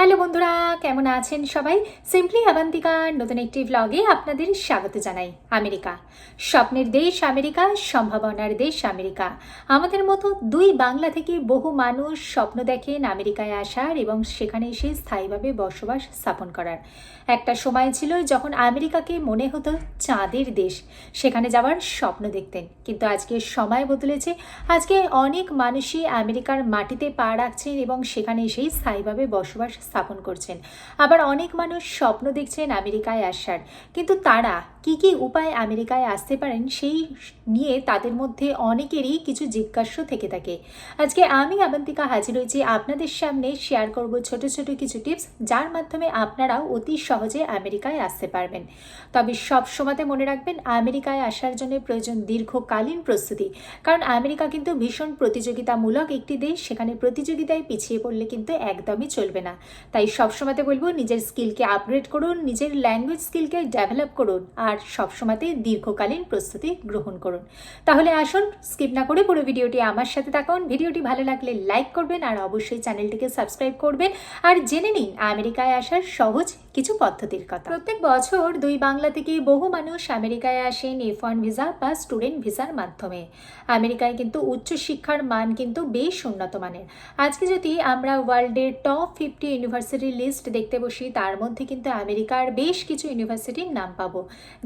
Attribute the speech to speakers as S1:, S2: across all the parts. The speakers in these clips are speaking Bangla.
S1: হ্যালো বন্ধুরা, কেমন আছেন সবাই? সিম্পলি আবান্তিকার নতুন একটি ভ্লগে আপনাদের স্বাগত জানাই, আমেরিকা। স্বপ্নের দেশ আমেরিকা, সম্ভাবনার দেশ আমেরিকা। আমাদের মতো দুই বাংলা থেকে বহু মানুষ স্বপ্ন দেখেন আমেরিকায় আসার এবং সেখানে এসে স্থায়ীভাবে বসবাস স্থাপন করার। একটা সময় ছিল যখন আমেরিকাকে মনে হতো চাঁদের দেশ, সেখানে যাওয়ার স্বপ্ন দেখতেন। কিন্তু আজকে সময় বদলেছে, আজকে অনেক মানুষই আমেরিকার মাটিতে পা রাখছেন এবং সেখানে এসেই স্থায়ীভাবে বসবাস স্থাপন করছেন। আবার অনেক মানুষ স্বপ্ন দেখছেন আমেরিকায় আসার। কিন্তু তারা কি কি উপায় আমেরিকায় আসতে পারেন সেই নিয়ে তাদের মধ্যে অনেকেরই কিছু জিজ্ঞাস্য থেকে থাকে। আজকে আমি আবন্তিকা হাজির হয়েছি আপনাদের সামনে শেয়ার করব ছোট ছোট কিছু টিপস যার মাধ্যমে আপনারাও অতি সহজে আমেরিকায় আসতে পারবেন। তবে সব সময়তে মনে রাখবেন, আমেরিকায় আসার জন্য প্রয়োজন দীর্ঘকালীন প্রস্তুতি। কারণ আমেরিকা কিন্তু ভীষণ প্রতিযোগিতামূলক একটি দেশ, সেখানে প্রতিযোগিতায় পিছিয়ে পড়লে কিন্তু একদমই চলবে না। তাই সবসময়তে বলব নিজের স্কিলকে আপগ্রেড করুন, নিজের ল্যাঙ্গুয়েজ স্কিলকে ডেভেলপ করুন, আর সবসময়তে দীর্ঘকালীন প্রস্তুতি গ্রহণ করুন। তাহলে আসুন স্কিপ না করে পুরো ভিডিওটি আমার সাথে থাকুন। ভিডিওটি ভালো লাগলে লাইক করবেন, আর অবশ্যই চ্যানেলটিকে সাবস্ক্রাইব করবেন। আর জেনে নিন, আমেরিকায় আসার সহজ কিছু পদ্ধতির কথা। প্রত্যেক বছর দুই বাংলা থেকে বহু মানুষ আমেরিকায় আসেন এফ ওয়ান ভিসা বা স্টুডেন্ট ভিসার মাধ্যমে। আমেরিকায় কিন্তু উচ্চশিক্ষার মান কিন্তু বেশ উন্নত মানের। আজকে যদি আমরা ওয়ার্ল্ডের টপ ফিফটি ইউনিভার্সিটির লিস্ট দেখতে বসি, তার মধ্যে কিন্তু আমেরিকার বেশ কিছু ইউনিভার্সিটির নাম পাবো।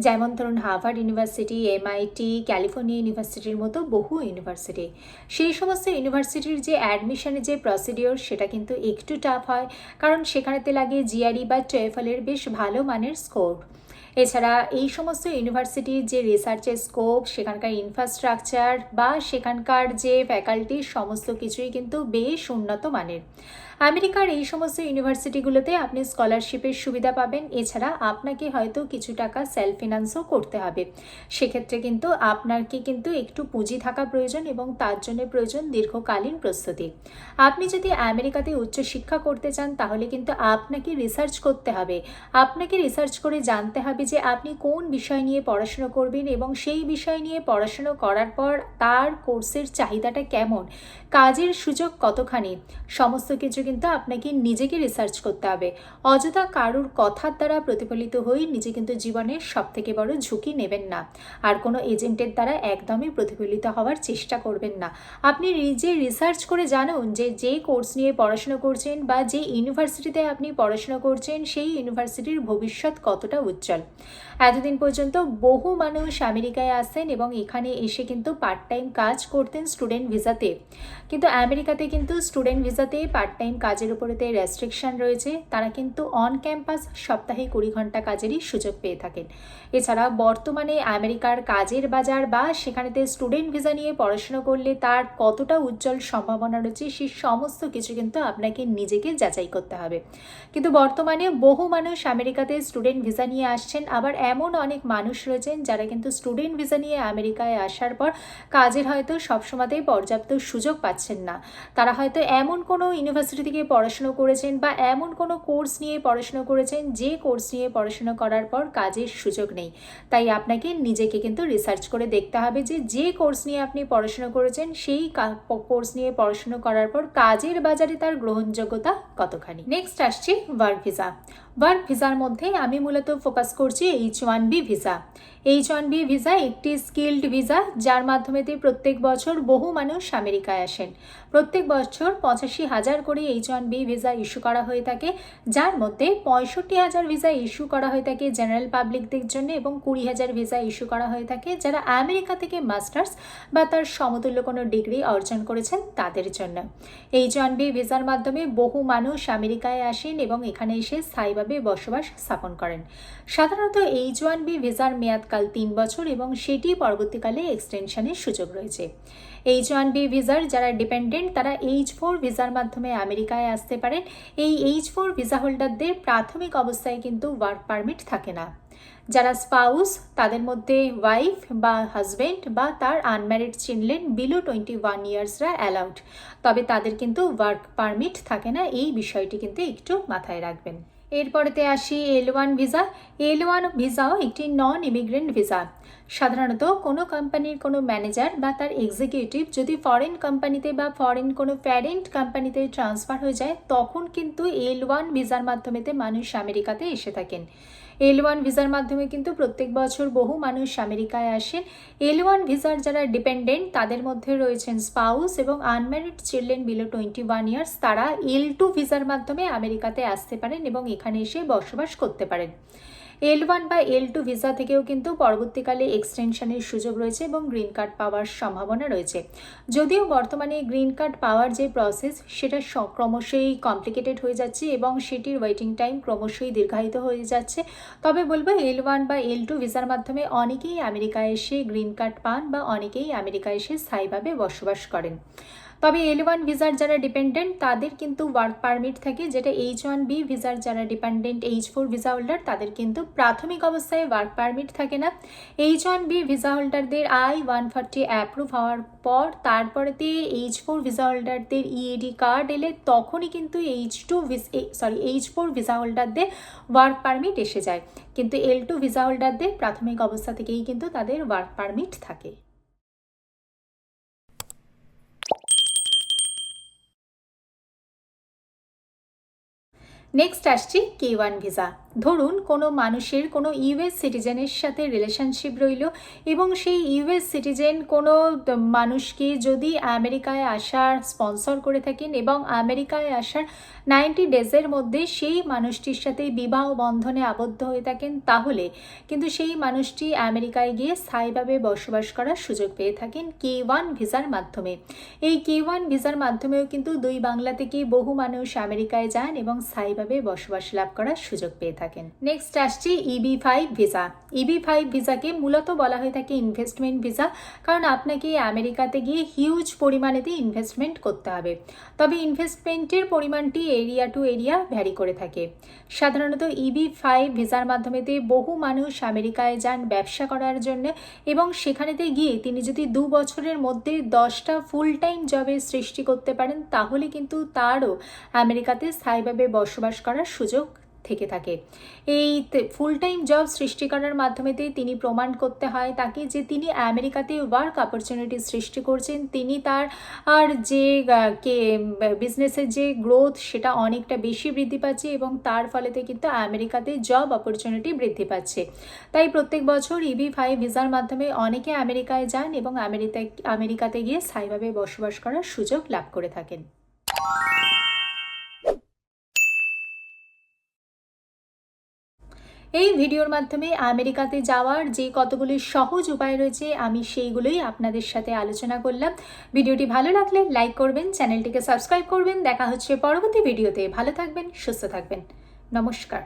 S1: যেমন ধরুন হার্ভার্ড ইউনিভার্সিটি এমআইটি ক্যালিফোর্নিয়া ইউনিভার্সিটির মতো বহু ইউনিভার্সিটি। সেই সমস্ত ইউনিভার্সিটির যে অ্যাডমিশনের যে প্রসিডিওর সেটা কিন্তু একটু টাফ হয়। কারণ সেখানেতে লাগে জিআরই বা টোয়েফলের বেশ ভালো মানের স্কোপ এছাড়া এই সমস্ত ইউনিভার্সিটির যে রিসার্চের স্কোপ সেখানকার ইনফ্রাস্ট্রাকচার বা সেখানকার যে ফ্যাকাল্টি সমস্ত কিছুই কিন্তু বেশ উন্নত মানের। আমেরিকার এই সমস্ত ইউনিভার্সিটিগুলোতে আপনি স্কলারশিপের সুবিধা পাবেন। এছাড়া আপনাকে হয়তো কিছু টাকা সেলফ ফিনান্সও করতে হবে। সেক্ষেত্রে কিন্তু আপনাকে কিন্তু একটু পুঁজি থাকা প্রয়োজন এবং তার জন্য প্রয়োজন দীর্ঘকালীন প্রস্তুতি। আপনি যদি আমেরিকাতে উচ্চশিক্ষা করতে চান, তাহলে কিন্তু আপনাকে রিসার্চ করতে হবে। আপনাকে রিসার্চ করে জানতে হবে যে আপনি কোন বিষয় নিয়ে পড়াশুনো করবেন এবং সেই বিষয় নিয়ে পড়াশুনো করার পর তার কোর্সের চাহিদাটা কেমন? কাজের সুযোগ কতখানি? সমস্ত কিছু কিন্তু আপনাকে নিজেকে রিসার্চ করতে হবে। অযথা কারুর কথার দ্বারা প্রতিফলিত হয়ে নিজে কিন্তু জীবনের সব থেকে বড় ঝুঁকি নেবেন না। আর কোনো এজেন্টের দ্বারা একদমই প্রতিফলিত হওয়ার চেষ্টা করবেন না। আপনি নিজে রিসার্চ করে জানুন যে যে কোর্স নিয়ে পড়াশোনা করছেন বা যে ইউনিভার্সিটিতে আপনি পড়াশোনা করছেন, সেই ইউনিভার্সিটির ভবিষ্যৎ কতটা উজ্জ্বল। এতদিন পর্যন্ত বহু মানুষ আমেরিকায় আসেন এবং এখানে এসে কিন্তু পার্ট টাইম কাজ করতেন স্টুডেন্ট ভিসাতে কিন্তু আমেরিকাতে কিন্তু স্টুডেন্ট ভিসাতে পার্ট টাইম কাজের উপরেতে রেস্ট্রিকশন রয়েছে, তারা কিন্তু অন ক্যাম্পাস সপ্তাহে কুড়ি ঘণ্টা কাজেরই সুযোগ পেয়ে থাকেন। এছাড়া বর্তমানে আমেরিকার কাজের বাজার বা সেখানেতে স্টুডেন্ট ভিসা নিয়ে পড়াশুনো করলে তার কতটা উজ্জ্বল সম্ভাবনা রয়েছে সেই সমস্ত কিছু কিন্তু আপনাকে নিজেকে যাচাই করতে হবে। কিন্তু বর্তমানে বহু মানুষ আমেরিকাতে স্টুডেন্ট ভিসা নিয়ে আসছেন, আবার এমন অনেক মানুষ রয়েছেন যারা কিন্তু স্টুডেন্ট ভিসা নিয়ে আমেরিকায় আসার পর কাজের হয়তো সবসময়তেই পর্যাপ্ত সুযোগ পাচ্ছেন না। তারা হয়তো এমন কোনো ইউনিভার্সিটি থেকে পড়াশুনো করেছেন বা এমন কোনো কোর্স নিয়ে পড়াশুনো করেছেন, যে কোর্স নিয়ে পড়াশুনো করার পর কাজের সুযোগ নেই। তাই আপনাকে নিজেকে কিন্তু রিসার্চ করে দেখতে হবে যে যে কোর্স নিয়ে আপনি পড়াশুনো করেছেন, সেই কোর্স নিয়ে পড়াশুনো করার পর কাজের বাজারে তার গ্রহণযোগ্যতা কতখানি? নেক্সট আসছে ওয়ার্ক ভিসা ওয়ার্ক ভিসার মধ্যে আমি মূলত ফোকাস করছি H one B visa H one B visa একটি স্কিল্ড ভিসা যার মাধ্যমে প্রত্যেক বছর বহু মানুষ আমেরিকায় আসেন। প্রত্যেক বছর পঁচাশি হাজার করে H one B visa issue করা হয়ে থাকে, যার মধ্যে পঁয়ষট্টি হাজার ভিসা ইস্যু করা হয়ে থাকে জেনারেল পাবলিকদের জন্য এবং কুড়ি হাজার ভিসা ইস্যু করা হয়ে থাকে। যারা আমেরিকা থেকে মাস্টার্স বা তার সমতুল্য কোনো ডিগ্রি অর্জন করেছেন তাদের জন্য। এইচ ওয়ান বি ভিসার মাধ্যমে বহু মানুষ আমেরিকায় আসেন এবং এখানে এসে স্থায়ীভাবে বসবাস স্থাপন করেন। সাধারণত এইচ ওয়ান বি ভিসার মেয়াদকাল তিন বছর এবং সেটি পরবর্তীকালে এক্সটেনশনের সুযোগ রয়েছে। এইচ ওয়ান বি ভিসার যারা ডিপেন্ডেন্ট তারা এইচ ফোর ভিসার মাধ্যমে আমেরিকায় আসতে পারেন। এই এইচ ফোর ভিসা হোল্ডারদের প্রাথমিক অবস্থায় কিন্তু ওয়ার্ক পারমিট থাকে না। যারা স্পাউস তাদের মধ্যে ওয়াইফ বা হাজব্যান্ড বা তার unmarried children below twenty one ইয়ার্সরা allowed তবে তাদের কিন্তু ওয়ার্ক পারমিট থাকে না, এই বিষয়টি কিন্তু একটু মাথায় রাখবেন। এরপরেতে আসি L one visa L one ভিসাও একটি নন ইমিগ্রেন্ট ভিসা সাধারণত কোনো কোম্পানির কোনো ম্যানেজার বা তার এক্সিকিউটিভ যদি ফরেন কোম্পানিতে বা ফরেন কোনো প্যারেন্ট কোম্পানিতে ট্রান্সফার হয়ে যায়, তখন কিন্তু এল ওয়ান ভিসার মাধ্যমেতে মানুষ আমেরিকাতে এসে থাকেন। এল ওয়ান ভিসার মাধ্যমে কিন্তু প্রত্যেক বছর বহু মানুষ আমেরিকায় আসেন। এল ওয়ান ভিসার যারা ডিপেন্ডেন্ট তাদের মধ্যে রয়েছেন স্পাউস এবং unmarried children below twenty one years তারা এল টু ভিসার মাধ্যমে আমেরিকাতে আসতে পারেন এবং এখানে এসে বসবাস করতে পারেন। এল ওয়ান বা এল টু ভিসা থেকেও কিন্তু পরবর্তীকালে এক্সটেনশনের সুযোগ রয়েছে এবং গ্রিন কার্ড পাওয়ার সম্ভাবনা রয়েছে। যদিও বর্তমানে গ্রিন কার্ড পাওয়ার যে প্রসেস সেটা ক্রমশই কমপ্লিকেটেড হয়ে যাচ্ছে এবং সেটির ওয়েটিং টাইম ক্রমশই দীর্ঘায়িত হয়ে যাচ্ছে। তবে বলব এল ওয়ান বা এল টু ভিসার মাধ্যমে অনেকেই আমেরিকায় এসে গ্রিন কার্ড পান বা অনেকেই আমেরিকায় এসে স্থায়ীভাবে বসবাস করেন। তবে এল ওয়ান ভিসার যারা ডিপেন্ডেন্ট তাদের কিন্তু ওয়ার্ক পারমিট থাকে, যেটা এইচ ওয়ান বি ভিসার যারা dependent H four visa holder তাদের কিন্তু প্রাথমিক অবস্থায় ওয়ার্ক পারমিট থাকে না। এইচ ওয়ান বি ভিসা হোল্ডারদের আই ওয়ান ফর্টি অ্যাপ্রুভ হওয়ার পর, তারপরেতে এইচ ফোর ভিসা হোল্ডারদের ইএডি কার্ড এলে তখনই কিন্তু H two sorry H four visa হোল্ডারদের ওয়ার্ক পারমিট এসে যায়। কিন্তু এল টু ভিসা হোল্ডারদের প্রাথমিক অবস্থা থেকেই কিন্তু তাদের ওয়ার্ক পারমিট থাকে। নেক্সট আসছি কে ওয়ান ভিসা ধরুন, কোনো মানুষের কোনো ইউএস সিটিজেনের সাথে রিলেশনশিপ রইল এবং সেই ইউএস সিটিজেন কোনো মানুষকে যদি আমেরিকায় আসার স্পন্সর করে থাকেন এবং আমেরিকায় আসার নাইনটি ডেজের মধ্যে সেই মানুষটির সাথে বিবাহ বন্ধনে আবদ্ধ হয়ে থাকেন, তাহলে কিন্তু সেই মানুষটি আমেরিকায় গিয়ে স্থায়ীভাবে বসবাস করার সুযোগ পেয়ে থাকেন কে ওয়ান ভিসার মাধ্যমে। এই কে ওয়ান ভিসার মাধ্যমেও কিন্তু দুই বাংলা থেকে বহু মানুষ আমেরিকায় যান এবং স্থায়ীভাবে বসবাস লাভ করার সুযোগ পেয়ে থাকেন। নেক্সট আসছে EB five visa EB five ভিসাকে মূলত বলা হয়ে থাকে ইনভেস্টমেন্ট ভিসা কারণ আপনাকে আমেরিকাতে গিয়ে হিউজ পরিমাণেতে ইনভেস্টমেন্ট করতে হবে। তবে ইনভেস্টমেন্টের পরিমাণটি এরিয়া টু এরিয়া ভ্যারি করে থাকে। সাধারণত ইবি ফাইভ ভিসার মাধ্যমেতে বহু মানুষ আমেরিকায় যান ব্যবসা করার জন্য এবং সেখানেতে গিয়ে তিনি যদি দু বছরের মধ্যে দশটা ফুল টাইম জবের সৃষ্টি করতে পারেন, তাহলে কিন্তু তারও আমেরিকাতে স্থায়ীভাবে বসবাস করার সুযোগ থেকে থাকে। এই ফুল টাইম জব সৃষ্টি করার মাধ্যমেতেই তিনি প্রমাণ করতে হয় তাকে যে তিনি আমেরিকাতে ওয়ার্ক অপরচুনিটি সৃষ্টি করছেন, তিনি তার আর যে কে বিজনেসের যে গ্রোথ সেটা অনেকটা বেশি বৃদ্ধি পাচ্ছে এবং তার ফলেতে কিন্তু আমেরিকাতে জব অপরচুনিটি বৃদ্ধি পাচ্ছে। তাই প্রত্যেক বছর ইবি ফাইভ ভিসার মাধ্যমে অনেকে আমেরিকায় যান এবং আমেরিকা আমেরিকাতে গিয়ে স্থায়ীভাবে বসবাস করার সুযোগ লাভ করে থাকেন। এই ভিডিওর মাধ্যমে আমেরিকাতে যাওয়ার যে কতগুলি সহজ উপায় রয়েছে, আমি সেইগুলোই আপনাদের সাথে আলোচনা করলাম। ভিডিওটি ভালো লাগলে লাইক করবেন, চ্যানেলটিকে সাবস্ক্রাইব করবেন। দেখা হচ্ছে পরবর্তী ভিডিওতে। ভালো থাকবেন, সুস্থ থাকবেন। নমস্কার।